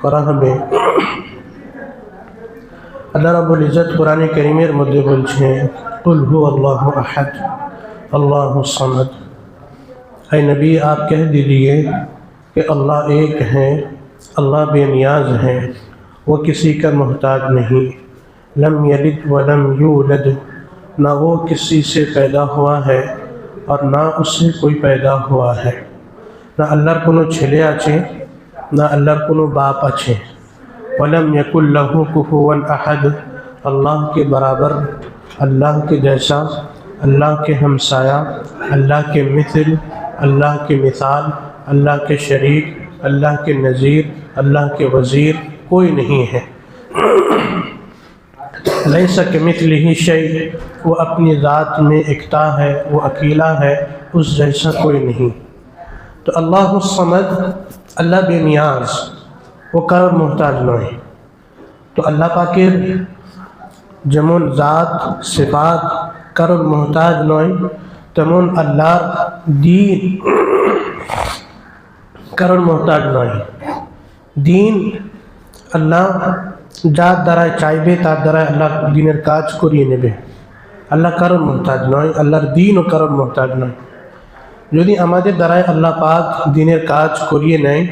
করা اللہ رب العزت قرآن কোরআনে করিমের মধ্যে বলছে قل ہو اللہ احد، اللہ صمد اے نبی، آپ کہہ دیجیے کہ اللہ ایک ہیں اللہ بے نیاز ہیں وہ کسی کا محتاج نہیں۔ لم یلد ولم یولد، نہ وہ کسی سے پیدا ہوا ہے اور نہ اس سے کوئی پیدا ہوا ہے۔ نہ اللہ کنو چھلے آچیں نہ اللہ کنو باپ اچھے۔ ولم یق اللہ کفون احد۔ اللہ کے برابر، اللہ کے جیسا، اللہ کے ہمسایہ، اللہ کے مثل، اللہ کے مثال، اللہ کے شریک، اللہ کے نظیر اللہ کے وزیر کوئی نہیں ہے۔ لیسا کہ مثل ہی شعی وہ اپنی ذات میں اکتا ہے، وہ اکیلا ہے، اس جیسا کوئی نہیں۔ تو اللہ الصمد আল্লাহ বেনিয়াজ ও কারোর মোহতাজ নয়। তো আল্লাহ পাকের যেমন জাত, সেফাত কারোর মোহতাজ নয়, তেমন আল্লাহর দিন কারোর মোহতাজ নয়। দিন আল্লাহ যার দ্বারায় চাইবে, তার দ্বারায় আল্লাহ দিনের কাজ করিয়ে নেবে। আল্লাহ কারোর মোহতাজ নয়, আল্লাহর দিন ও কারোর মোহতাজ নয়। যদি আমাদের দ্বারায় আল্লাহ পাক দিনের কাজ করিয়ে নেয়,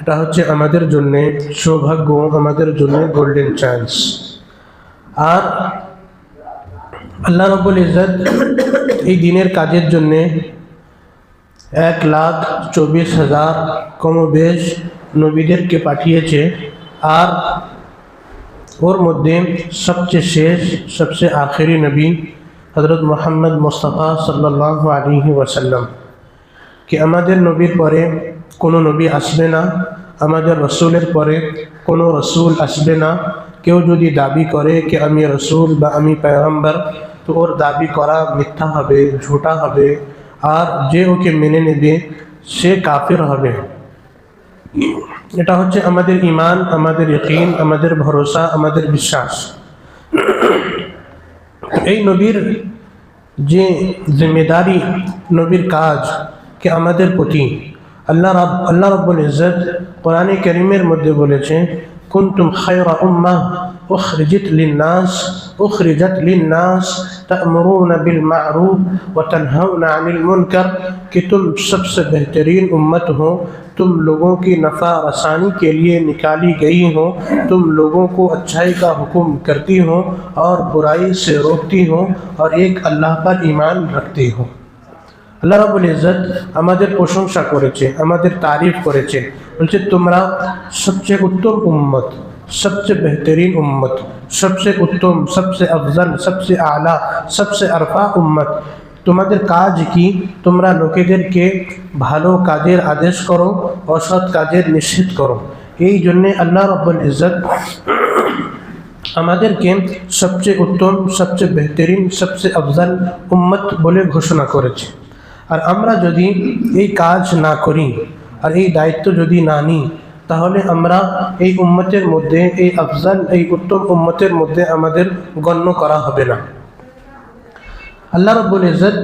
এটা হচ্ছে আমাদের জন্যে সৌভাগ্য আমাদের জন্য গোল্ডেন চান্স আর আল্লাহ রবুল ইজত এই দিনের কাজের জন্যে এক লাখ চব্বিশ হাজার কমবেশ নবীদেরকে পাঠিয়েছে। আর ওর মধ্যে সবচেয়ে শেষ, সবচেয়ে আখেরি নবী হজরত মোহাম্মদ মোস্তফা সাল্লাহ আলী ওয়াসাল্লাম। কি আমাদের নবীর পরে কোনো নবী আসবে না? আমাদের রসুলের পরে কোনো রসুল আসবে না? কেউ যদি দাবি করে কি আমি রসুল বা আমি পেগম্বর তো ওর দাবি করা মিথ্যা হবে, ঝুটা হবে। আর যে ওকে মেনে নেবে, সে কাফির হবে। এটা হচ্ছে আমাদের ইমান আমাদের ইকিন আমাদের ভরসা, আমাদের বিশ্বাস। এই নবীর যে জিম্মেদারি নবীর কাজ কে আমাদের প্রতি আল্লাহ রব, আল্লাহ রব্বুল ইজত কোরআনে করিমের মধ্যে বলেছে, কুন্তুম খায়রা উম্মাহ। اخرجت للناس اخرجت للناس تأمرون بالمعروف وتنہون عن المنکر کہ تم سب سے بہترین امت ہو، تم لوگوں کی نفع رسانی کے لیے نکالی گئی ہو، تم لوگوں کو اچھائی کا حکم کرتی ہو اور برائی سے روکتی ہو اور ایک اللہ پر ایمان رکھتی ہو۔ আল্লাহ রাবুল ইজত আমাদের প্রশংসা করেছে আমাদের তারিফ করেছে تمرا سب سے উত্তম امت সবচেয়ে বেহতরিন উম্মত সবচেয়ে উত্তম সবচেয়ে আফজল সবচেয়ে আলা সবচেয়ে আরফা উম্মত তোমাদের কাজ কি? তোমরা লোকেদেরকে ভালো কাজের আদেশ করো, অসৎ কাজের নিষেধ করো। এই জন্যে আল্লাহ রব্বুল ইজত আমাদেরকে সবচেয়ে উত্তম, সবচেয়ে বেহতরিন, সবচেয়ে আফজল উম্মত বলে ঘোষণা করেছে। আর আমরা যদি এই কাজ না করি, আর এই দায়িত্ব যদি না নিই তাহলে আমরা এই উম্মতের মধ্যে, এই আফজাল, এই উত্তম উম্মতের মধ্যে আমাদের গণ্য করা হবে না। আল্লাহ রব্বুল ইজত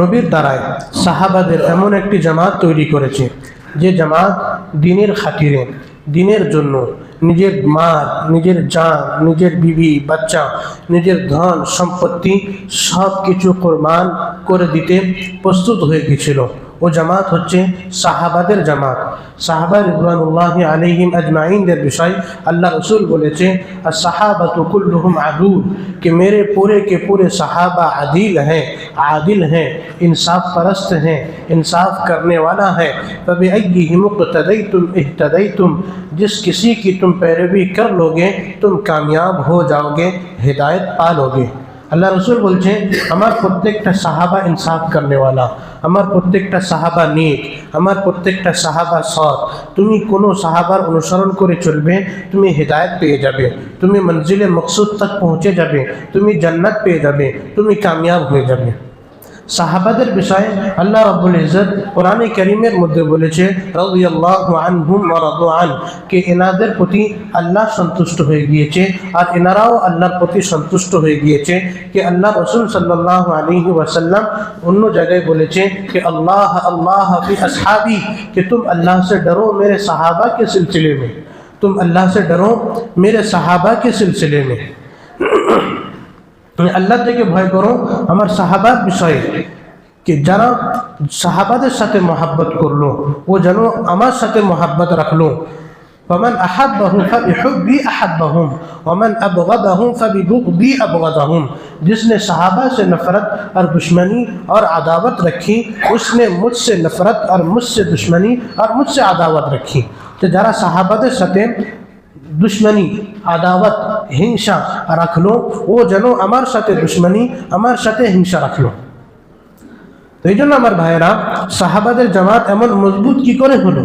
নবীর দ্বারায় সাহাবাদের এমন একটি জামাত তৈরি করেছে, যে জামাত দিনের খাতিরে, দিনের জন্য নিজের মার নিজের জান, নিজের বিবি, বাচ্চা, নিজের ধন, সম্পত্তি সব কিছু কোরবান করে দিতে প্রস্তুত হয়ে গেছিল। ও জামাত হচ্ছে সাহাবাদের জামাত সাহাবা রিদুয়ানুল্লাহ আলহিম আজমাইনদের বিষয় আল্লাহ রসুল বলেছে আর সাহাবা তুকুল্লুহম আদুল کہ میرے پورے کے پورے صحابہ عدیل ہیں، عادل ہیں، انصاف پرست ہیں، انصاف کرنے والا ہے فب عگی ہمک تم احتدئی تم جس کسی کی تم پیروی کر لو گے تم کامیاب ہو جاؤ گے ہدایت پا لو گے আল্লাহ রসুল বলছে, আমার প্রত্যেকটা সাহাবা ইনসাফ করনেওয়ালা, আমার প্রত্যেকটা সাহাবা নেক, আমার প্রত্যেকটা সাহাবা সৎ। তুমি কোনো সাহাবার অনুসরণ করে চলবে, তুমি হেদায়ত পেয়ে যাবে, তুমি মঞ্জিলে মকসুদ তক পৌঁছে যাবে, তুমি জান্নাত পেয়ে যাবে, তুমি কামিয়াব হয়ে যাবে। صحابہ در پسائے اللہ رب العزت پرانی کریمر مدے بولے چھے رضی اللہ عنہم و رضو عندعن کے انادر پتی اللہ سنتشٹ ہوئے گیے چھ اور اللہ پتی سنتشٹ ہوئے گئے چھے کہ اللہ رسول صلی اللہ علیہ وسلم انہوں جگہ بولے چھے کہ اللہ اللہ صحابی کہ تم اللہ سے ڈرو میرے صحابہ کے سلسلے میں تم اللہ سے ڈرو میرے صحابہ کے سلسلے میں তুমি আল্লাহ بھائی ভয় করো। আমার সাহাবার বিষয়ে کہ جانا صحابہ ساتھ محبت کر لو وہ جانو اما ساتھ محبت رکھ لو ومن احبهم فبحبي احبهم ومن ابغضهم فببغضي ابغضهم جس نے صحابہ سے نفرت اور دشمنی اور عداوت رکھی اس نے مجھ سے نفرت اور مجھ سے دشمنی اور مجھ سے عداوت رکھی تو جرا صحابہ ستے দুশ্মনী, আদাওয়াত, হিংসা রাখল। ও যেন আমার সাথে দুশ্মনী, আমার সাথে হিংসা রাখল। তো এই জন্য আমার ভাইয়েরা, সাহাবাদের জামাত এমন মজবুত কি করে হলো?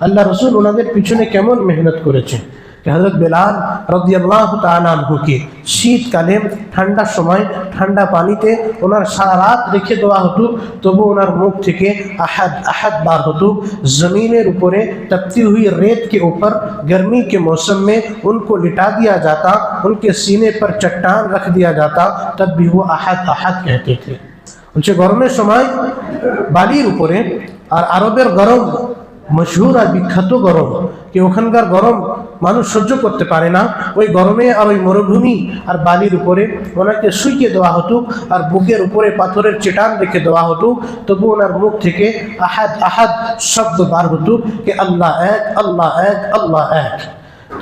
আল্লাহ রসুল ওনাদের পিছনে কেমন মেহনত করেছে? کہ حضرت بلال رضی اللہ تعالیٰ ہو کے شیت کالے تھنڈا شمائی تھنڈا پانی تے انہیں شارات رات دعا ہوتو تو وہ انہیں منہ تھکے احد احد بار ہوتو تو روپورے رپورے تکتی ہوئی ریت کے اوپر گرمی کے موسم میں ان کو لٹا دیا جاتا، ان کے سینے پر چٹان رکھ دیا جاتا، تب بھی وہ احد احد کہتے تھے۔ ان سے گورم شمائی بالی روپورے اور عربیر گرم مشہور ہے بکھتو گرم کہ اوکھنگر گرم মানুষ সহ্য করতে পারে না। ওই গরমে আর ওই মরুভূমি আর বালির উপরে ওনাকে শুইকে দেওয়া হতো আর বুকের উপরে পাথরের চেটান রেখে দেওয়া হতো। তবু ওনার মুখ থেকে আহাদ আহাদ শব্দ বার হতো কি আল্লাহ এক আল্লাহ এক আল্লাহ এক।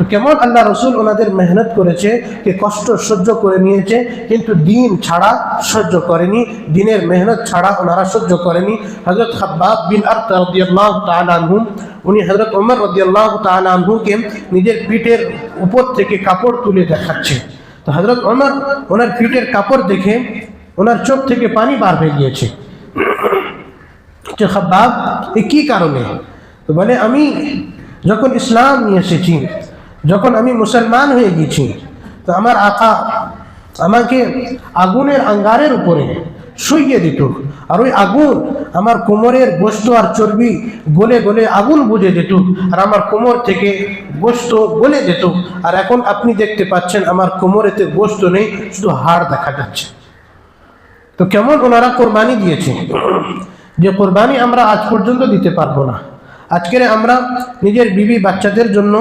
তো কেমন আল্লাহ রসুল ওনাদের মেহনত করেছে, কে কষ্ট সহ্য করে নিয়েছে, কিন্তু দিন ছাড়া সহ্য করেনি, দিনের মেহনত ছাড়া ওনারা সহ্য করেনি। হজরত খাব্বাব বিন আর্ত রদিয়াল্লাহ তালানহুম উনি হজরত ওমর রদিয়াল্লাহ তালানহুকে নিজের পিঠের উপর থেকে কাপড় তুলে দেখাচ্ছে। তো হজরত ওমর ওনার পিঠের কাপড় দেখে ওনার চোখ থেকে পানি বার হয়ে গিয়েছে। খাব্বাব, এ কী কারণে? তো বলে, আমি যখন ইসলাম নিয়ে এসেছি যখন আমি মুসলমান হয়ে গেছি, তো আমার আকা আমাকে আগুনের আঙ্গারের উপরে শুইয়ে দিত। আর ওই আগুন আমার কোমরের গোস্ত আর চর্বি গলে গলে আগুন বুঝে যেত আর আমার কোমর থেকে গোস্ত গলে যেত। আর এখন আপনি দেখতে পাচ্ছেন আমার কোমরেতে গোস্ত নেই, শুধু হাড় দেখা যাচ্ছে। তো কেমন ওনারা কোরবানি দিয়েছে? যে কোরবানি আমরা আজ পর্যন্ত দিতে পারব না। আজকের আমরা নিজের বিবি বাচ্চাদের জন্য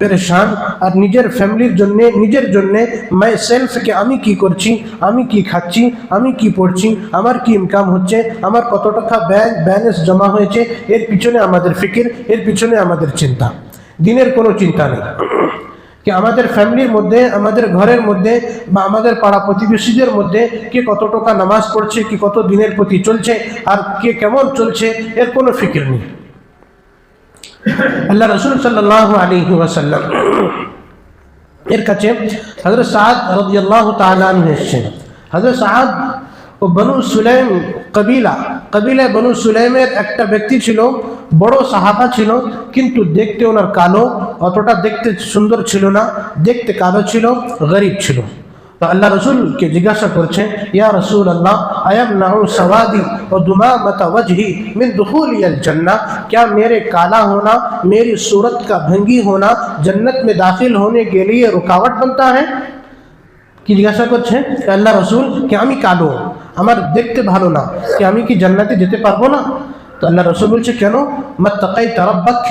পেরেশান আর নিজের ফ্যামিলির জন্যে, নিজের জন্যে মাই সেলফকে আমি কি করছি, আমি কি খাচ্ছি, আমি কি পড়ছি, আমার কি ইনকাম হচ্ছে, আমার কত টাকা ব্যাংক ব্যালেন্স জমা হয়েছে, এর পিছনে আমাদের ফিকির, এর পিছনে আমাদের চিন্তা। দিনের কোনো চিন্তা নেই। কি আমাদের ফ্যামিলির মধ্যে, আমাদের ঘরের মধ্যে বা আমাদের পাড়া প্রতিবেশীদের মধ্যে কে কত টাকা নামাজ পড়ছে, কি কত দিনের প্রতি চলছে, আর কে কেমন চলছে, এর কোনো ফিকির নেই। আল্লাহ রসুল সাল্লাহ আলী ওয়াসাল্লাম এর কাছে হজরত সাদ রদিয়াল্লাহ তালান এসছেন। হজরত সাদ ও বনু সুলাইম কবিলা কবিলায় বনু সুলাইমের একটা ব্যক্তি ছিল, বড় সাহাবা ছিল, কিন্তু দেখতে ওনার কালো, অতটা দেখতে সুন্দর ছিল না, দেখতে কালো ছিল, গরিব ছিল। تو اللہ رسول کے جگہ سے پرچھے یا رسول اللہ، ایم نہ سوادی دمامت وجہی من مل الجنہ؟ کیا میرے کالا ہونا، میری صورت کا بھنگی ہونا جنت میں داخل ہونے کے لیے رکاوٹ بنتا ہے؟ کی جگہ سے کچھ ہے اللہ رسول قیامی کالو امر دیکھ کے بھالونا قیامی کی جنتیں جتنے پر ہونا تو اللہ رسول بلچے کہنو متقیت ربک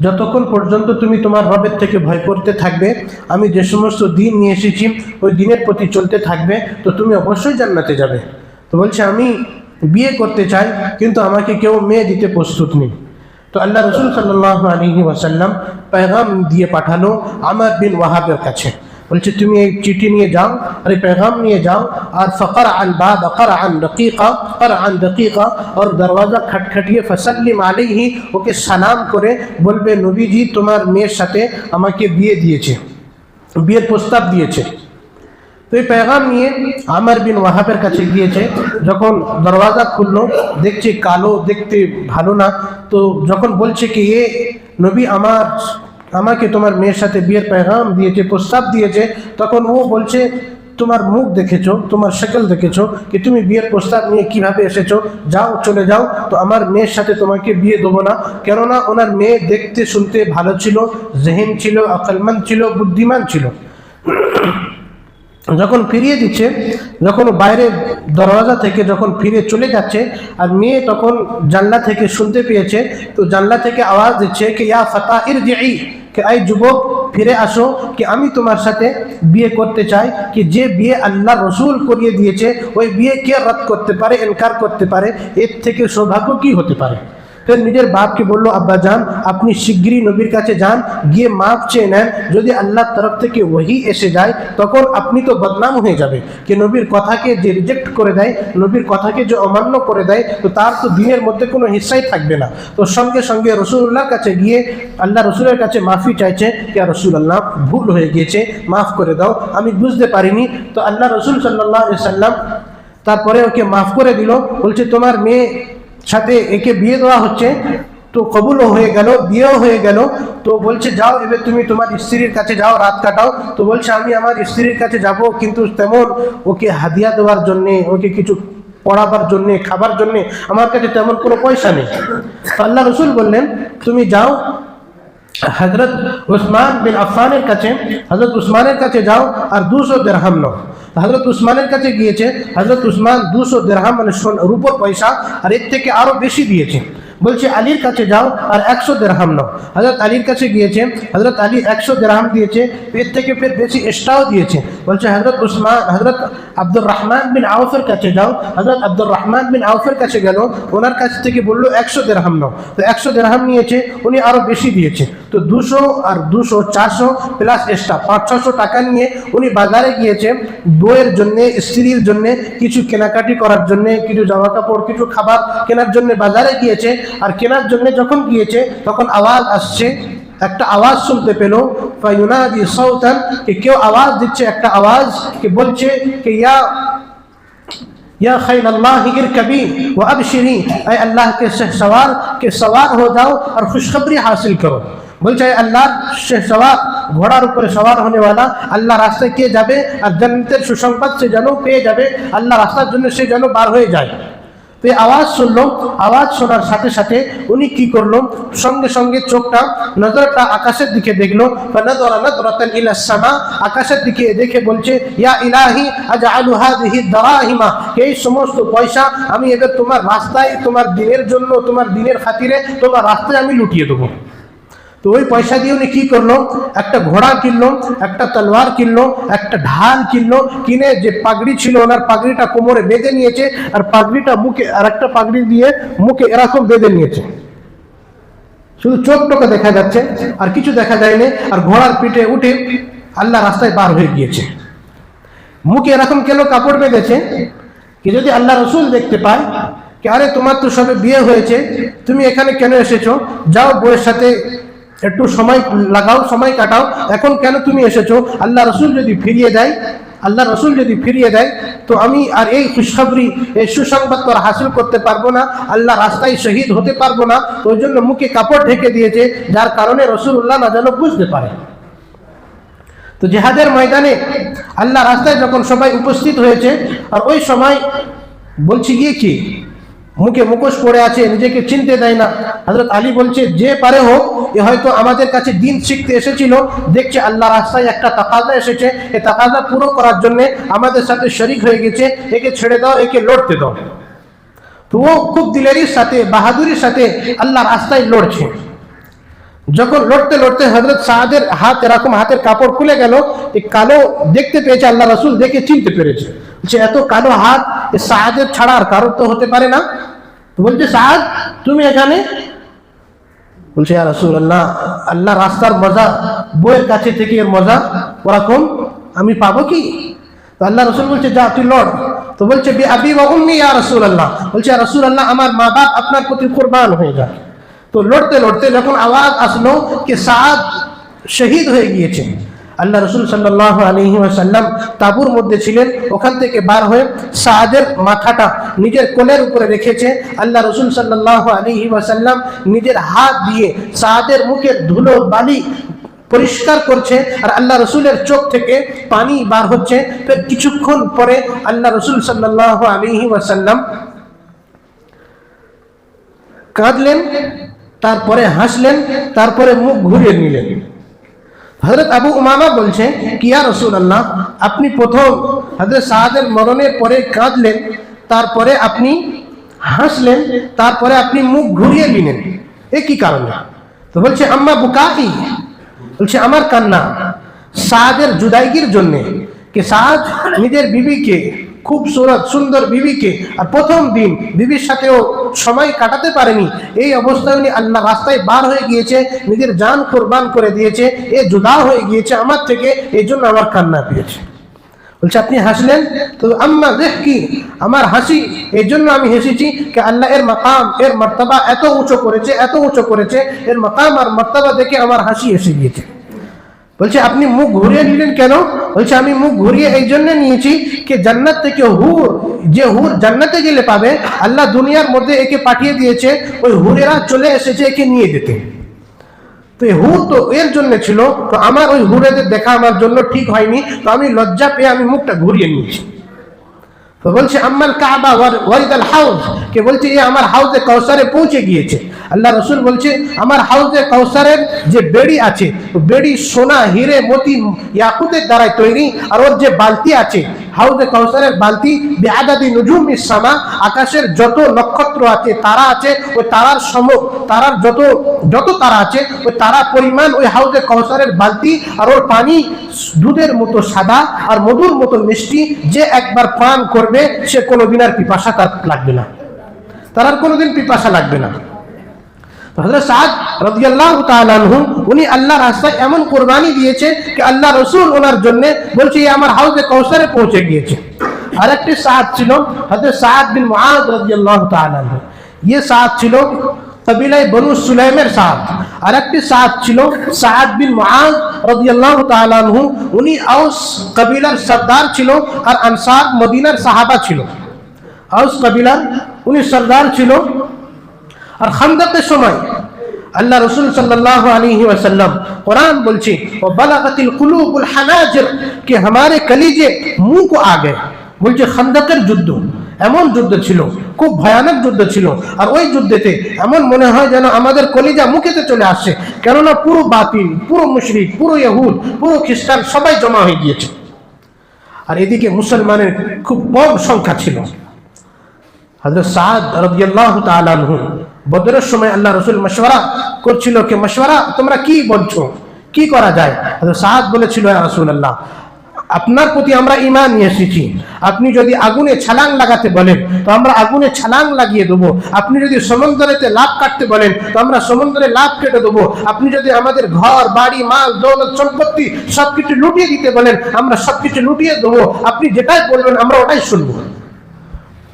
যতক্ষণ পর্যন্ত তুমি তোমার রবের থেকে ভয় করতে থাকবে, আমি যে সমস্ত দিন নিয়ে এসেছি, ওই দিনের প্রতি চলতে থাকবে, তো তুমি অবশ্যই জান্নাতে যাবে। তো বলছে, আমি বিয়ে করতে চাই, কিন্তু আমাকে কেউ মেয়ে দিতে প্রস্তুত নেই। তো আল্লাহ রসুল সাল্লাহ আলী ওয়াসাল্লাম পেগাম দিয়ে পাঠালো আমার বিন ওয়াহাবের কাছে। বলছে, তুমি এই চিঠি নিয়ে যাও, আর এই পেগাম নিয়ে যাও, আর ফকর আন বাব কর আন রকিকা কর আন রকিকা और দরওয়াজা খটখটিয়ে ফসল্লিম আলাইহি, ওকে সালাম করে বলবে, নবীজি তোমার মেয়ের সাথে আমাকে বিয়ে দিয়েছে, বিয়ের প্রস্তাব দিয়েছে। তো এই পেগাম নিয়ে আমার বিন ওয়াহাবের কাছে গিয়েছে, যখন দরওয়াজা খুললো, দেখছে কালো, দেখতে ভালো না, তো যখন বলছে কি, এ নবী আমার আমাকে তোমার মেয়ের সাথে বিয়ের পেগাম দিয়েছে প্রস্তাব দিয়েছে, তখন ও বলছে, তোমার মুখ দেখেছ, তোমার শকল দেখেছ কি তুমি বিয়ের প্রস্তাব নিয়ে কীভাবে এসেছ? যাও, চলে যাও, তো আমার মেয়ের সাথে তোমাকে বিয়ে দেবো না। কেননা ওনার মেয়ে দেখতে, শুনতে ভালো ছিল, জেহেন ছিল, আকলমন্দ ছিল, বুদ্ধিমান ছিল। যখন ফিরিয়ে দিচ্ছে, যখন বাইরে দরওয়াজা থেকে যখন ফিরে চলে যাচ্ছে, আর মেয়ে তখন জানলা থেকে শুনতে পেয়েছে, তো জানলা থেকে আওয়াজ দিচ্ছে কি, ইয়া ফাতা ইর এই যুবক ফিরে আসো কি আমি তোমার সাথে বিয়ে করতে চাই? কি যে বিয়ে আল্লাহ রসুল করিয়ে দিয়েছে, ওই বিয়ে কে রদ করতে পারে, এনকার করতে পারে? এর থেকে সৌভাগ্য কি হতে পারে? ফের নিজের বাপকে বলল, আব্বা যান আপনি শিগগিরই নবীর কাছে যান, গিয়ে মাপ চেয়ে নেন। যদি আল্লাহর তরফ থেকে ওহি এসে যায়, তখন আপনি তো বদনাম হয়ে যাবে। কি নবীর কথাকে যে রিজেক্ট করে দেয়, নবীর কথাকে যে অমান্য করে দেয়, তো তার তো দিনের মধ্যে কোনো হিস্সাই থাকবে না। তো সঙ্গে সঙ্গে রসুল্লাহর কাছে গিয়ে আল্লাহ রসুলের কাছে মাফি চাইছে কি রসুল আল্লাহ ভুল হয়ে গিয়েছে, মাফ করে দাও। আমি বুঝতে পারিনি। তো আল্লাহ রসুল সাল্লাহ সাল্লাম তারপরে ওকে মাফ করে দিল। বলছে, তোমার মেয়ে সাথে একে বিয়ে দেওয়া হচ্ছে, তো কবুলও হয়ে গেল, বিয়েও হয়ে গেল। তো বলছে, যাও, এবার তুমি তোমার স্ত্রীর কাছে যাও, রাত কাটাও। তো বলছে, আমি আমার স্ত্রীর কাছে যাব, কিন্তু তেমন ওকে হাদিয়া দেওয়ার জন্যে, ওকে কিছু পড়াবার জন্যে, খাবার জন্যে আমার কাছে তেমন কোনো পয়সা নেই। আল্লাহ রসুল বললেন, তুমি যাও হজরত উসমান বিন আফানের কাছে হজরত উসমানের কাছে যাও আর দুশো দেড়হাম নাও। হজরত উসমানের কাছে গিয়েছে হজরত উসমান দুশো দেড়হাম মানে রুপোর পয়সা আর এর থেকে আরও বেশি দিয়েছে। বলছে, আলীর কাছে যাও আর একশো দেড়হাম নাও। হজরত আলীর কাছে গিয়েছে হজরত আলী একশো দেড়হাম দিয়েছে এর থেকে ফের বেশি এক্সট্রাও দিয়েছে। বলছে হজরত উসমান হজরত আব্দুর রহমান বিন আউফের কাছে যাও। হজরত আব্দুর রহমান বিন আউফের কাছে গেল, ওনার কাছ থেকে বলল, একশো দেড়হাম নাও। তো একশো দেড়হাম নিয়েছে, উনি আরও বেশি দিয়েছে। তো দুশো আর দুশো চারশো প্লাস এক্সট্রা, পাঁচ ছশো টাকা নিয়ে উনি বাজারে গিয়েছে বইয়ের জন্য, স্ত্রীর জন্য, কিছু কেনাকাটি করার জন্য, কিছু জামা কাপড় কিছু খাবার কেনার জন্য বাজারে গিয়েছে। আর কেনার জন্য যখন গিয়েছে، তখন আওয়াজ আসছে، একটা আওয়াজ শুনতে পেল। ফাইনাদি সাউতান، কে কেউ আওয়াজ দিচ্ছে، একটা আওয়াজ، কে বলছে، কে ইয়া یا خیل اللہ ہیر کبھی وہ اب شری اے اللہ کے شہ سوار کے سوار ہو جاؤ اور خوشخبری حاصل کرو بول چاہے اللہ شہ سوار گھوڑا روپر سوار ہونے والا اللہ راستہ کیے جابے اور جنتر ششنگ پت سے جنو پیے جابے اللہ راستہ جنو سے جنو بار ہوئے جائے তো আওয়াজ শুনল। আওয়াজ শোনার সাথে সাথে উনি কি করল? সঙ্গে সঙ্গে চোখটা, নজরটা আকাশের দিকে দেখল। আকাশের দিকে দেখে বলছে, ইয়া ইলাহি দারাহিমা। এই সমস্ত পয়সা আমি এদের তোমার রাস্তায়, তোমার দিনের জন্য, তোমার দিনের খাতিরে, তোমার রাস্তায় আমি লুটিয়ে দেবো। তো ওই পয়সা দিয়ে উনি কি করল? একটা ঘোড়া কিনলো, একটা তলোয়ার কিনলো, একটা ঢাল কিনলো, কিনে যে পাগড়ি ছিল ওনার পাগড়িটা কোমরে বেঁধে নিয়েছে আর পাগড়িটা মুখে আর একটা পাগড়ি দিয়ে মুখে এরকম বেঁধে নিয়েছে। শুধু চোখটাকে দেখা যাচ্ছে, আর কিছু দেখা যায়নি, আর ঘোড়ার পিঠে উঠে আল্লাহ রাস্তায় বার হয়ে গিয়েছে। মুখে এরকম কেন কাপড় বেঁধেছে? কি যদি আল্লাহ রসুল দেখতে পায় কি, আরে তোমার তো সবে বিয়ে হয়েছে, তুমি এখানে কেন এসেছ? যাও বউয়ের সাথে একটু সময় লাগাও, সময় কাটাও। এখন কেন তুমি এসেছ? আল্লাহ রসুল যদি ফিরিয়ে দেয়, আল্লাহ রসুল যদি ফিরিয়ে দেয়, তো আমি আর এই খুশখবরি, এই সুসংবাদ তো হাসিল করতে পারব না, আল্লাহ রাস্তায় শহীদ হতে পারব না ওই জন্য মুখে কাপড় ঢেকে দিয়েছে, যার কারণে রসুল্লাহ না যেন বুঝতে পারে। তো জেহাদের ময়দানে আল্লাহ রাস্তায় যখন সবাই উপস্থিত হয়েছে, আর ওই সময় বলছি গিয়ে কি? মুখে মুখোশ পড়ে আছে, নিজেকে চিনতে দেয় না। হজরত আলী বলছে, যে পারে হোক, এ হয়তো আমাদের কাছে দিন শিখতে এসেছিল। দেখছে আল্লাহ রাস্তায় একটা তাকাজা এসেছে। এ তাকাজা পুরো করার জন্য আমাদের সাথে শরিক হয়ে গেছে। একে ছেড়ে দাও, একে লড়তে দাও। তো ও খুব দিলেরির সাথে, বাহাদুরির সাথে আল্লাহ রাস্তায় লড়ছে। যখন লড়তে লড়তে হজরত সাহাদের হাত এরকম হাতের কাপড় খুলে গেল এই কালো দেখতে পেয়েছে আল্লাহ রসুল, দেখে চিনতে পেরেছে। যে এত কালো হাত সাহাদের ছাড়া আর কারোর তো হতে পারে না। বলছে সাহাদ তুমি এখানে? বলছে আর রসুল আল্লাহ আল্লাহ রাস্তার মজা, বইয়ের কাছে থেকে এর মজা, ওরকম আমি পাবো কি? তো আল্লাহ রসুল বলছে, যা, তুই লড়। তো বলছে আবি উম্মি, ইয়া রসুল আল্লাহ বলছে আর রসুল আল্লাহ আমার মা বাপ আপনার প্রতি কোরবান হয়ে যায়। তো লড়তে লড়তে যখন আওয়াজ আসলো, কি সাদ শহীদ হয়ে গিয়েছে। আল্লাহ রসুল সাল্লাহ আলহি ওয়াসাল্লাম তাবুর মধ্যে ছিলেন। ওখান থেকে বার হয়ে সাদের মাথাটা নিজের কোলের উপরে রেখেছে। আল্লাহ রসুল সাল্লাহ আলহি ওয়াসাল্লাম নিজের হাত দিয়ে সাদের মুখে ধুলো, বালি পরিষ্কার করছে আর আল্লাহ রসুলের চোখ থেকে পানি বার হচ্ছে। ফের কিছুক্ষণ পরে আল্লাহ রসুল সাল্লাহ আলহি ওয়াসাল্লাম কাঁদলেন, তারপরে হাসলেন, তারপরে মুখ ঘুরিয়ে নিলেন। হজরত আবু উমামা বলছে কিয়া রসুল আল্লাহ আপনি প্রথম হজরত সাহাদের মরণের পরে কাঁদলেন, তারপরে আপনি হাসলেন, তারপরে আপনি মুখ ঘুরিয়ে নিলেন। এ কি কারণ? তো বলছে, আম্মা বুকাতি বলছে, আমার কান্না সাদের জুদাইগির জন্যে, কে সাদ নিজের বিবিকে খুব সুরত সুন্দর বিবিকে। আর প্রথম দিন বিবির সাথেও সময় কাটাতে পারেনি। এই অবস্থায় উনি আল্লাহ রাস্তায় বার হয়ে গিয়েছে, নিজের জান কোরবান করে দিয়েছে, এ জুদা হয়ে গিয়েছে আমার থেকে, এই জন্য আমার কান্না পেয়েছে। বলছে, আপনি হাসলেন? তো আম্মা, দেখ কি, আমার হাসি, এই জন্য আমি হেসেছি যে আল্লাহ এর মাকাম, এর মর্তাবা এত উঁচু করেছে, এত উঁচু করেছে, এর মাকাম আর মর্তাবা দেখে আমার হাসি এসে গিয়েছে। বলছে, আপনি মুখ ঘুরিয়ে নিলেন কেন? বলছে, আমি মুখ ঘুরিয়ে এই জন্য নিয়েছি যে জান্নাত থেকে হুর, যে হুর জান্নাতে গেলে পাবে, আল্লাহ দুনিয়ার মধ্যে একে পাঠিয়ে দিয়েছে, ওই হুরেরা চলে এসেছে একে নিয়ে যেতে। তো এই হুর তো এর জন্য ছিল, তো আমার ওই হুরেদের দেখা আমার জন্য ঠিক হয়নি, তো আমি লজ্জা পেয়ে আমি মুখটা ঘুরিয়ে নিয়েছি। বলছে, আম্মাল কাবা ওয়ারিদাল হাউজ। কে বলছে, এ আমার হাউজে কৌসারে পৌঁছে গিয়েছে। আল্লাহ রসুল বলছে, আমার হাউজে কৌসারের যে বেড়ি আছে বেড়ি সোনা, হিরে, মতি, ইয়াকুতের দ্বারাই তৈরি, আর ওর যে বালতি আছে হাউজে কৌসারের বালতি বেআদাদি নুজুম ইসামা আকাশের যত নক্ষত্র আছে, তারা আছে, ওই তারার সম তারার যত যত তারা আছে, ওই তারা পরিমাণ ওই হাউজে কৌসারের বালতি আর ওর পানি দুধের মতো সাদা আর মধুর মতো মিষ্টি, যে একবার পান করবে, সে কোনোদিন আর পিপাসা তার লাগবে না। তার আর কোনোদিন পিপাসা লাগবে না। হযরত সাদ রাদিয়াল্লাহু তাআলা আনহু উনি আল্লাহর রাস্তায় এমন কোরবানি দিয়েছে যে আল্লাহ রসুল ওনার জন্য বলছে এই আমার হাউজে কৌসারে পৌঁছে গিয়েছে আরেকটি সাদ ছিল হযরত সাদ বিন মুআদ রাদিয়াল্লাহু তাআলা আনহু ये সাদ ছিল কবিলায় বনু সুলাইমের সাদ আরেকটি সাদ ছিল সাদ বিন মুআদ রাদিয়াল্লাহু তাআলা আনহু উনি আউস কবিলার সর্দার ছিল আর আনসার মদিনার সাহাবা ছিল আউস কবিলার উনি সর্দার ছিল আর খান্দাকের সময় আল্লাহ রসুল সাল্লাহ আলী ওয়াসাল্লাম কোরআন বলছে, ও বালাকাতিল কুলুবুল হানাজের কে হামারে কলিজে মুখ আগে বলছে খান্দাকের যুদ্ধ। এমন যুদ্ধ ছিল, খুব ভয়ানক যুদ্ধ ছিল। আর ওই যুদ্ধেতে এমন মনে হয় যেন আমাদের কলিজা মুখেতে চলে আসছে। কেননা পুরো বাতিল, পুরো মুশরিক, পুরো ইহুদ, পুরো খ্রিস্টান সবাই জমা হয়ে গিয়েছে। আর এদিকে মুসলমানের খুব কম সংখ্যা ছিল। হাজর সাদ রবিআল্লাহ তালানহুন বদরের সময় আল্লাহ রসুল মশওয়ারা করছিল কে, মশওয়ারা, তোমরা কি বলছো? কি করা যায়? সাদ বলেছিল রসুল আল্লাহ আপনার প্রতি আমরা ইমান নিয়ে এসেছি। আপনি যদি আগুনে ছালাং লাগাতে বলেন, তো আমরা আগুনে ছালাং লাগিয়ে দেবো। আপনি যদি সমুদ্রেতে লাভ কাটতে বলেন, তো আমরা সমুদ্রে লাভ কেটে দেবো। আপনি যদি আমাদের ঘর, বাড়ি, মাল, দৌলত, সম্পত্তি সবকিছু লুটিয়ে দিতে বলেন, আমরা সবকিছু লুটিয়ে দেবো। আপনি যেটাই বলবেন, আমরা ওটাই শুনব।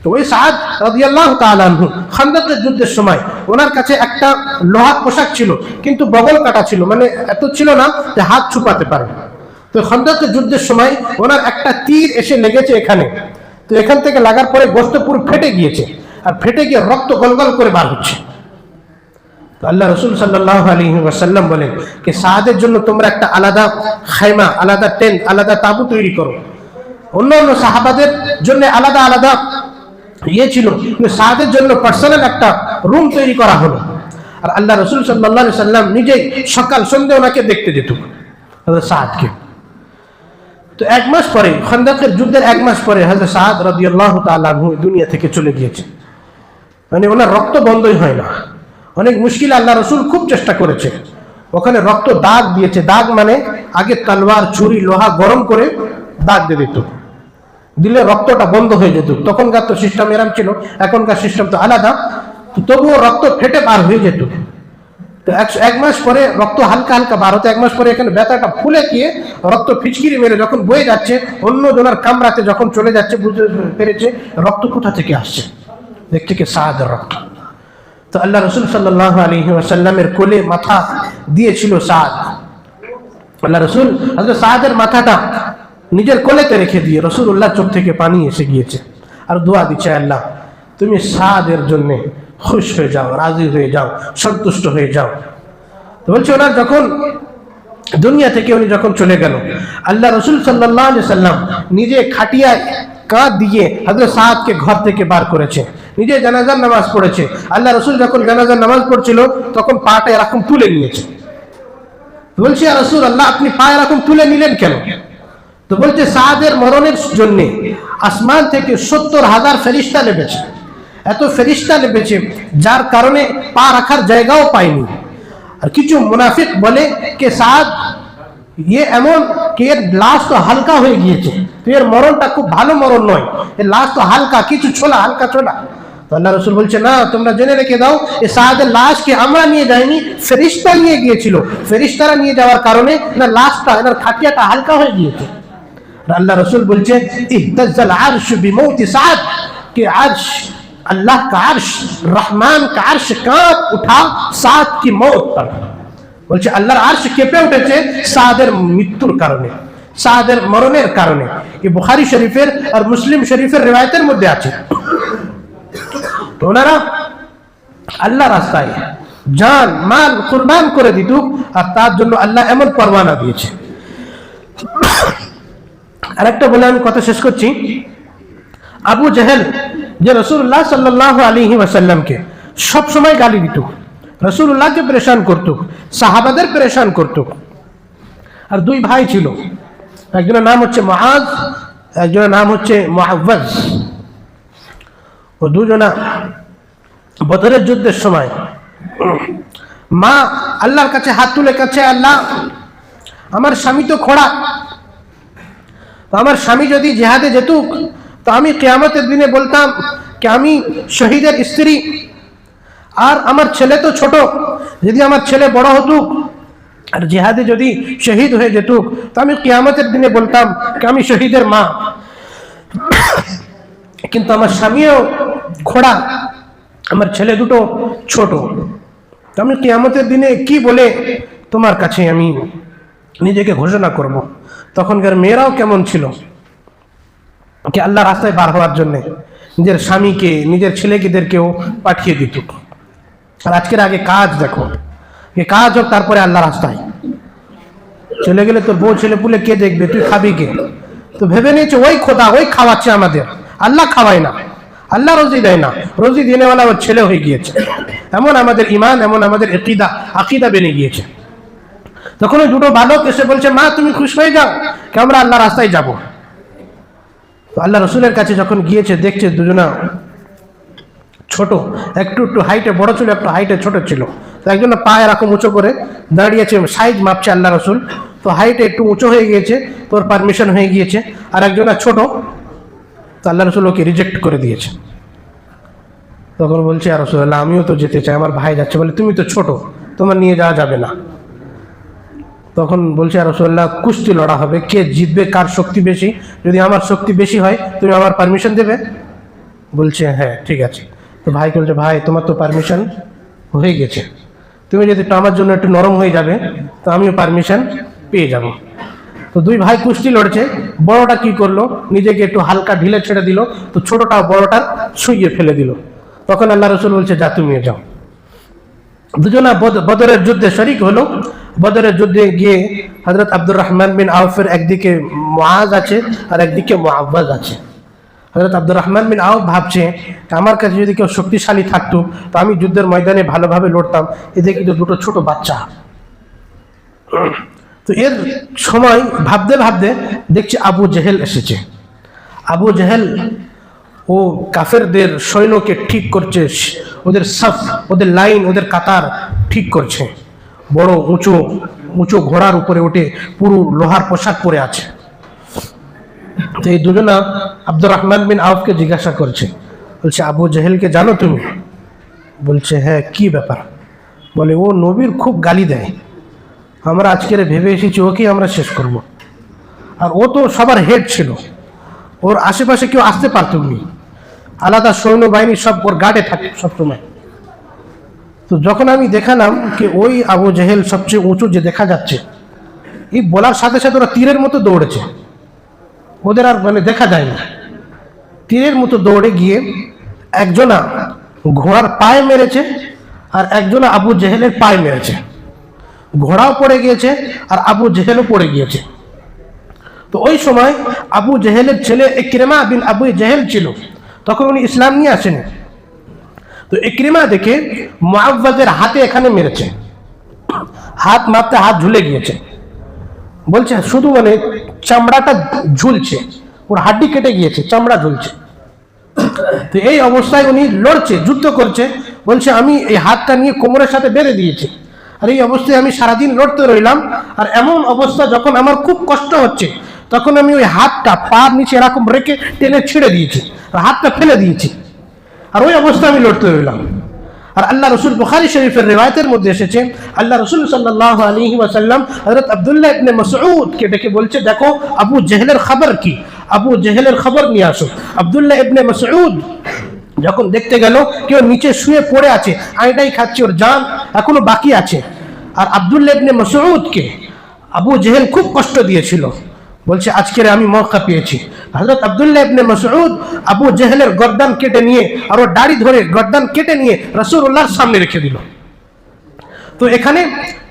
তো ওই সাদ রাদিয়াল্লাহু তাআলা আনহু খান্দকের যুদ্ধের সময় ওনার কাছে একটা লোহার পোশাক ছিল, কিন্তু বগল কাটা ছিল মানে এত ছিল না যে হাত ছুপাতে পারে। তো খন্দকের যুদ্ধের সময় ওনার একটা তীর এসে লেগেছে এখানে। তো এখান থেকে লাগার পরে গোস্ত পুরো ফেটে গিয়েছে, আর ফেটে গিয়ে রক্ত গলগল করে বার হচ্ছে। তো আল্লাহ রসুল সাল্লাহ আলী ওয়াসাল্লাম বলেন যে সাহাদের জন্য তোমরা একটা আলাদা খাইমা, আলাদা টেন্ট, আলাদা তাবু তৈরি করো। অন্য অন্য সাহাবাদের জন্য আলাদা আলাদা ইয়ে ছিল কিন্তু সাহাদের জন্য পার্সোনাল একটা রুম তৈরি করা হলো। আর আল্লাহ রসুল সাল্লাহ সাল্লাম নিজেই সকাল, সন্ধ্যে ওনাকে দেখতে যেত সাহাদকে। তো এক মাস পরে, খন্দকের যুদ্ধের এক মাস পরে হাজরত সাহাদ রাদিয়াল্লাহু তাআলা আনহু দুনিয়া থেকে চলে গিয়েছে। মানে ওনার রক্ত বন্ধই হয় না। অনেক মুশকিল আল্লাহ রসুল খুব চেষ্টা করেছে। ওখানে রক্ত দাগ দিয়েছে। দাগ মানে আগে তলোয়ার, ছুরি, লোহা গরম করে দাগ দিয়ে দিত। দিলে রক্তটা বন্ধ হয়ে যেত। তখনকার তো সিস্টেম এরম ছিল, এখনকার সিস্টেম তো আলাদা। তবুও রক্ত ফেটে বার হয়ে যেত। তো এক মাস পরে রক্ত হালকা হালকা বার হতো, এক মাস পরে এখানে ব্যথাটা ফুলে গিয়ে রক্ত ফিচকিরি মেরে যখন বয়ে যাচ্ছে, অন্য জনের কামড়াতে যখন চলে যাচ্ছে, বুঝতে পেরেছে, রক্ত কোথা থেকে আসছে? দেখছে কি সাহাদের রক্ত। তো আল্লাহ রসুল সাল্লাহ আলী ওয়াসাল্লামের কোলে মাথা দিয়েছিল সাদ। আল্লাহ রসুল সাহাদের মাথাটা নিজের কোলেতে রেখে দিয়ে রসুল উল্লাহ চোখ থেকে পানি এসে গিয়েছে। আর দোয়া দিচ্ছে আল্লাহ, তুমি সাদের জন্যে খুশ হয়ে যাও, রাজি হয়ে যাও, সন্তুষ্ট হয়ে যাও। তো বলছে ওনার যখন দুনিয়া থেকে উনি যখন চলে গেল, আল্লাহ রসুল সাল্লাহ সাল্লাম নিজে খাটিয়ায় কাঁধ দিয়ে হাজরত সাহাদকে ঘর থেকে বার করেছে, নিজে জানাজার নামাজ পড়েছে। আল্লাহ রসুল যখন জানাজার নামাজ পড়ছিল, তখন পাটা এরকম তুলে নিয়েছে। বলছি রসুল আল্লাহ আপনি পা এরকম তুলে নিলেন কেন? তো বলছে, সাহাদের মরণের জন্যে আসমান থেকে সত্তর হাজার ফেরিস্তা নেমেছে। এত ফেরিস্তা নেমেছে, যার কারণে পা রাখার জায়গাও পায়নি। আর কিছু মুনাফিক বলে কে সাদ ইয়ে এমন কি এর লাশ তো হালকা হয়ে গিয়েছে, তো এর মরণটা খুব ভালো মরণ নয়। এর লাশ তো হালকা, কিছু ছোলা, হালকা ছোলা। তো আল্লাহ রসুল বলছে, না, তোমরা জেনে রেখে দাও, এ সাহাদের লাশকে আমরা নিয়ে যাইনি ফেরিস্তা নিয়ে গিয়েছিল। ফেরিস্তারা নিয়ে যাওয়ার কারণে না লাশটা, এনার খাটিয়াটা হালকা হয়ে গিয়েছে। আল্লাহ রসুল বলছে ইহতাজ্জাল আরশ বিমৌতি সাদ कि अर्श अल्लाह का अर्श रहमान का अर्श कांप उठा साद की मौत पर বলছে আল্লাহর আরশ কেঁপে উঠেছে সাদের মৃত্যুর কারণে সাদের মরণের কারণে এই বুখারী শরীফের আর মুসলিম শরীফের রেওয়ায়তের মধ্যে আছে তো ওনারা আল্লাহ রাস্তায় জান মাল কুরবান করে দিত আর তার জন্য আল্লাহ এমন পরওয়ানা দিয়েছে আরেকটা বলে আমি কথা শেষ করছি। আবু জেহেল, যে রসুল্লাহ সাল্লাহ আলিহি ওয়াসাল্লামকে সব সময় গালি দিত রসুল্লাহকে পরেশান করত, সাহাবাদের পরেশান করত। আর দুই ভাই ছিল, একজনের নাম হচ্ছে মহাজ একজনের নাম হচ্ছে মহাব্বাজ ও দুজনা বদরের যুদ্ধের সময় মা আল্লাহর কাছে হাত তুলে কাছে, আল্লাহ, আমার স্বামী তো খোড়া তো আমার স্বামী যদি জেহাদে যেতুক, তো আমি কেয়ামতের দিনে বলতাম কি আমি শহীদের স্ত্রী। আর আমার ছেলে তো ছোট, যদি আমার ছেলে বড় হতুক, আর জেহাদে যদি শহীদ হয়ে যেতুক, তো আমি কেয়ামতের দিনে বলতাম কি আমি শহীদের মা। কিন্তু আমার স্বামীও খোড়া আমার ছেলে দুটো ছোট। তো আমি কেয়ামতের দিনে কি বলে তোমার কাছে আমি নিজেকে ঘোষণা করব। তখনকার মেয়েরাও কেমন ছিল? কি আল্লাহ রাস্তায় বার হওয়ার জন্য নিজের স্বামীকে, নিজের ছেলেকেদেরকেও পাঠিয়ে দিত। আর আজকের আগে কাজ দেখো। কাজ হোক, তারপরে আল্লাহ রাস্তায়। চলে গেলে তোর বউ ছেলে পুলে কে দেখবে? তুই খাবি কে? তো ভেবে নিয়েছে, ওই খোদা, ওই খাওয়াচ্ছে আমাদের। আল্লাহ খাওয়ায় না। আল্লাহ রোজি দেয় না। রোজি দিনেওয়ালা ওর ছেলে হয়ে গিয়েছে। এমন আমাদের ইমান এমন আমাদের একিদা আকিদা বেনে গিয়েছে। তখন ওই দুটো বালক এসে বলছে, মা, তুমি খুশ হয়ে যাও। কি আমরা আল্লাহ রাস্তায় যাব? তো আল্লাহ রসুলের কাছে যখন গিয়েছে, দেখছে দুজনা ছোট, একটু একটু হাইটে বড় ছিল, একটু হাইটে ছোট ছিল। তো একজন পা এরকম উঁচু করে দাঁড়িয়েছে সাইজ মাপছে আল্লাহ রসুল। তো হাইটে একটু উঁচু হয়ে গিয়েছে, তোর পারমিশন হয়ে গিয়েছে। আর একজনা ছোট, তো আল্লাহ রসুল ওকে রিজেক্ট করে দিয়েছে। তখন বলছে আর রসুল্লাহ আমিও তো যেতে চাই, আমার ভাই যাচ্ছে। বলে, তুমি তো ছোট, তোমার নিয়ে যাওয়া যাবে না। তখন বলছে, আর রসুল্লাহ কুস্তি লড়া হবে। কে জিতবে? কার শক্তি বেশি? যদি আমার শক্তি বেশি হয়, তুমি আমার পারমিশন দেবে? বলছে হ্যাঁ ঠিক আছে। তো ভাই বলছে, ভাই, তোমার তো পারমিশন হয়ে গেছে। তুমি যদি একটু আমার জন্য একটু নরম হয়ে যাবে, তো আমিও পারমিশন পেয়ে যাব। তো দুই ভাই কুস্তি লড়ছে। বড়টা কি করল? নিজেকে একটু হালকা ঢিলে ছেড়ে দিল। তো ছোটটা বড়টার শুইয়ে ফেলে দিল। তখন আল্লাহ রসুল বলছে, যা, তুমিও যাও। দুজনা বদ- বদরের যুদ্ধে শরিক হলো। বদরের যুদ্ধে গিয়ে হজরত আব্দুর রহমান বিন আউফের একদিকে মুআজ আছে আর একদিকে মুআব্বাজ আছে। হজরত আব্দুর রহমান বিন আউফ ভাবছে আমার কাছে যদি কেউ শক্তিশালী থাকতো, তো আমি যুদ্ধের ময়দানে ভালোভাবে লড়তাম। এদের কিন্তু দুটো ছোট বাচ্চা। তো এর সময় ভাবতে ভাবতে দেখছি আবু জেহেল এসেছে। আবু জেহেল ও কাফেরদের সৈন্যকে ঠিক করছে, ওদের সাফ, ওদের লাইন, ওদের কাতার ঠিক করছে। বড় উঁচু উঁচু ঘোড়ার উপরে উঠে পুরো লোহার পোশাক পরে আছে। তো এই দুজনা আব্দুর রহমান বিন আউফকে জিজ্ঞাসা করছে। বলছে, আবু জেহেলকে জানো তুমি? বলছে হ্যাঁ কি ব্যাপার? বলে, ও নবীর খুব গালি দেয়। আমরা আজকের ভেবে এসেছি ওকেই আমরা শেষ করব। আর ও তো সবার হেড ছিল। ওর আশেপাশে কেউ আসতে পারত নি। আলাদা সৈন্যবাহিনী সব ওর গার্ডে থাকে সবসময়। তো যখন আমি দেখালাম কি ওই আবু জেহেল সবচেয়ে উঁচু যে দেখা যাচ্ছে এই বলার সাথে সাথে ওরা তীরের মতো দৌড়েছে। ওদের আর মানে দেখা যায় না। তীরের মতো দৌড়ে গিয়ে একজনা ঘোড়ার পায়ে মেরেছে আর একজনা আবু জেহেলের পায়ে মেরেছে। ঘোড়াও পড়ে গিয়েছে আর আবু জেহেলও পড়ে গিয়েছে। তো ওই সময় আবু জেহেলের ছেলে ইকরিমা বিন আবু জেহেল ছিল। তখন উনি ইসলাম নিয়ে আসেনি। তো ইকরিমা দেখে মুআব্বাজের হাতে এখানে মেরেছে। হাত মারতে হাত ঝুলে গিয়েছে। বলছে, শুধু মানে চামড়াটা ঝুলছে। ওর হাড্ডি কেটে গিয়েছে, চামড়া ঝুলছে। তো এই অবস্থায় উনি লড়ছে, যুদ্ধ করছে। বলছে, আমি এই হাতটা নিয়ে কোমরের সাথে বেঁধে দিয়েছি। আর এই অবস্থায় আমি সারাদিন লড়তে রইলাম। আর এমন অবস্থা যখন আমার খুব কষ্ট হচ্ছে, তখন আমি ওই হাতটা পার নিচে এরকম রেখে টেনে ছেড়ে দিয়েছি। আর হাতটা ফেলে দিয়েছি। আর ওই অবস্থা আমি লড়তে রইলাম আর আল্লাহ রসুল বুখারি শরীফের রেওয়ায়তের মধ্যে এসেছে, আল্লাহ রসুল সাল্লাহ আলী ওয়াসাল্লাম হজরত আবদুল্লাহ ইবনে মসউদকে ডেকে বলছে, দেখো, আবু জেহেলের খবর কি? আবু জেহেলের খবর নিয়ে আসো। আবদুল্লাহ ইবনে মসউদ যখন দেখতে গেল, কেউ নিচে শুয়ে পড়ে আছে আইটাই খাচ্ছে ওর জান, এখনও বাকি আছে। আর আবদুল্লাহ ইবনে মসউদকে আবু জেহেল খুব কষ্ট দিয়েছিল। বলছে, আজকের আমি মৌকা পেয়েছি। হজরত আবদুল্লাহ ইবনে মসউদ আবু জেহেলের গর্দান কেটে নিয়ে আর ওর দাড়ি ধরে গর্দান কেটে নিয়ে রসুল্লাহর সামনে রেখে দিল। তো এখানে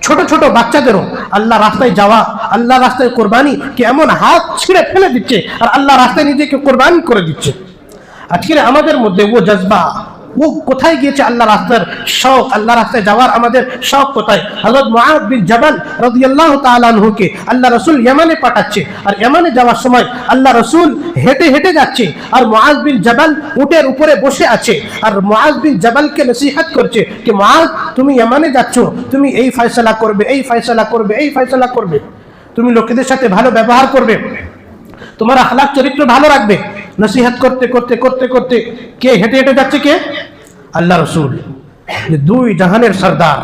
ছোট ছোট বাচ্চাদেরও আল্লাহ রাস্তায় যাওয়া, আল্লাহ রাস্তায় কোরবানি কি এমন হাত ছিঁড়ে ফেলে দিচ্ছে আর আল্লাহ রাস্তায় নিজেকে কোরবানি করে দিচ্ছে। আজকের আমাদের মধ্যে ও জজবা ও কোথায় গিয়েছে রাস্তার শখ? আল্লাহ রাস্তায় যাওয়ার আমাদের শখ কোথায়? হযরত মুআদ বিন রাদিয়াল্লাহু তাআলা আনহুকে আল্লাহ রাসূল ইয়ামানে পাঠাচ্ছে। আর ইয়ামানে যাওয়ার সময় আল্লাহ রাসূল হেঁটে হেঁটে যাচ্ছে আর বিন উটের উপরে বসে আছে। আর মুআজ বিন জাবালকে নসিহত করছে যে তুমি ইয়ামানে যাচ্ছ? তুমি এই ফয়সালা করবে, এই ফয়সালা করবে, এই ফয়সালা করবে। তুমি লোকেদের সাথে ভালো ব্যবহার করবে। তোমার আখলাক চরিত্র ভালো রাখবে। নসিহাত করতে করতে করতে করতে কে হেঁটে হেঁটে যাচ্ছে কে? আল্লাহ রসুল। দুই জাহানের সর্দার।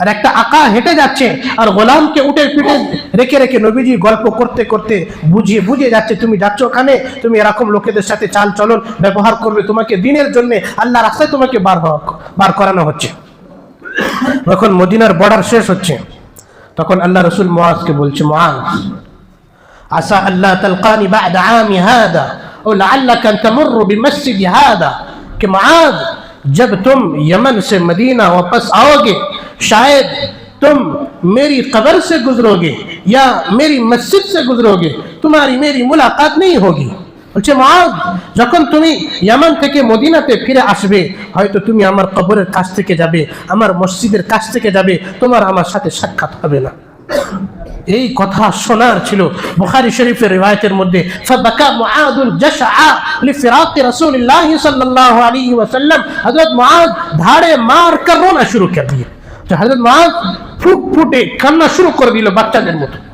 আর একটা আকা হেঁটে যাচ্ছে আর গোলামকে উঠে পিঠে রেখে রেখে নবীজি গল্প করতে করতে বুঝিয়ে বুঝিয়ে যাচ্ছে, তুমি যাচ্ছ ওখানে? তুমি এরকম লোকেদের সাথে চাল, চলন ব্যবহার করবে তোমাকে দিনের জন্য। আল্লাহ রাস্তায় তোমাকে বার বার করানো হচ্ছে। যখন মদিনার বর্ডার শেষ হচ্ছে, তখন আল্লাহ রসুল মহাজকে বলছে মহাজ আসা আল্লাহ তালকানি বা আমি হ্যাঁ لعلک تمر بمسجد هذا، کہ معاذ، جب تم یمن سے مدینہ واپس آؤ گے شاید تم میری قبر سے گزرو گے یا میری مسجد سے گزرو گے تمہاری میری ملاقات نہیں ہوگی۔ বলছে মাও যখন তুমি مدینہ থেকে মদিনাতে ফিরে আসবে تو تمہیں امر قبر কাছ کے যাবে امر مسجد কাছ کے যাবে تمہارا ہمارا ساتھ شکت ہوئے না এই কথা শোনার ছিল বুখারি শরীফের রিওয়ায়াতের মধ্যে ধাড়ে মার কর রোনা শুরু কর দিয়ে তো হযরত ফুট ফুটে কান্না শুরু করে দিল বাচ্চাদের মতো।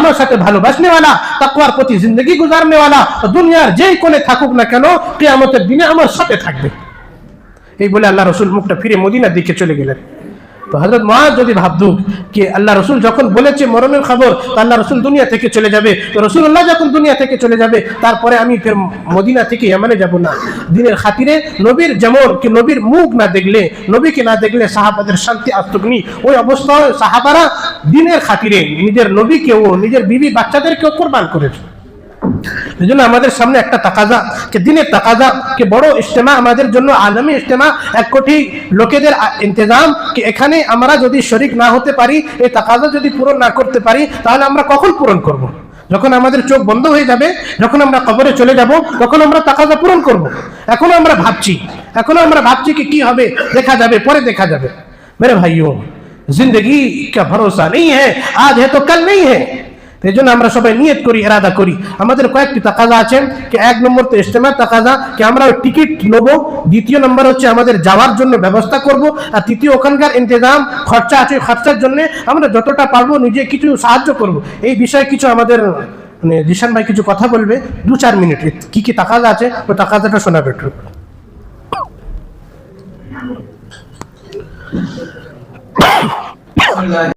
আমার সাথে ভালোবাসনেওয়ালা তাকুয়ার প্রতি জিন্দগি গুজারনেওয়ালা দুনিয়ার যেই কোণে থাকুক না কেন, কেয়ামতের দিনে আমার সাথে থাকবে। এই বলে আল্লাহ রসুল মুখটা ফিরে মদিনার দিকে চলে গেলেন। তো হজরত মহাজ যদি ভাবতুক যে আল্লাহ রসুল যখন বলেছে মরণের খবর, তো আল্লাহ রসুল দুনিয়া থেকে চলে যাবে। তো রসুল্লাহ যখন দুনিয়া থেকে চলে যাবে, তারপরে আমি ফের মদিনা থেকে ইয়ামানে যাব না। দিনের খাতিরে নবীর যেমন কি নবীর মুখ না দেখলে, নবীকে না দেখলে সাহাবাদের শান্তি আসতুকনি ওই অবস্থায় সাহাবারা দিনের খাতিরে নিজের নবীকেও, নিজের বিবি বাচ্চাদেরকেও কোরবান করেছে। এই জন্য আমাদের সামনে একটা তাকাজা, কে দিনের তাকাজা, কে বড় ইজতেমা, আমাদের জন্য আলমী ইজতেমা, এক কোটি লোকেদের ইন্তজাম, কি এখানে আমরা যদি শরিক না হতে পারি, এই তাকাজা যদি পূরণ না করতে পারি, তাহলে আমরা কখন পূরণ করব। যখন আমাদের চোখ বন্ধ হয়ে যাবে, যখন আমরা কবরে চলে যাব, তখন আমরা তাকাজা পূরণ করব। এখনও আমরা ভাবছি, এখনও আমরা ভাবছি কি কি হবে, দেখা যাবে, পরে দেখা যাবে মেরে ভাইও, জিন্দগি কা ভরসা নেই হ্যাঁ আজ হ্যাঁ তো কাল নেই হ্যাঁ এই জন্য আমরা সবাই নিয়ত করি এরাদা করি। আমাদের কয়েকটি তাকাজা আছে, কি এক নম্বর তো ইস্তেমার তাকাজা, কি আমরা ওই টিকিট নেব। দ্বিতীয় নম্বর হচ্ছে আমাদের যাওয়ার জন্য ব্যবস্থা করব। আর তৃতীয়, ওখানকার ইন্তজাম, খরচা আছে ওই খরচার জন্য আমরা যতটা পারব নিজে কিছু সাহায্য করব। এই বিষয়ে কিছু আমাদের মানে জিশান ভাই কিছু কথা বলবে। দু চার মিনিট কি কি তাকাজা আছে, ওই তাকাজাটা শোনাবে একটু।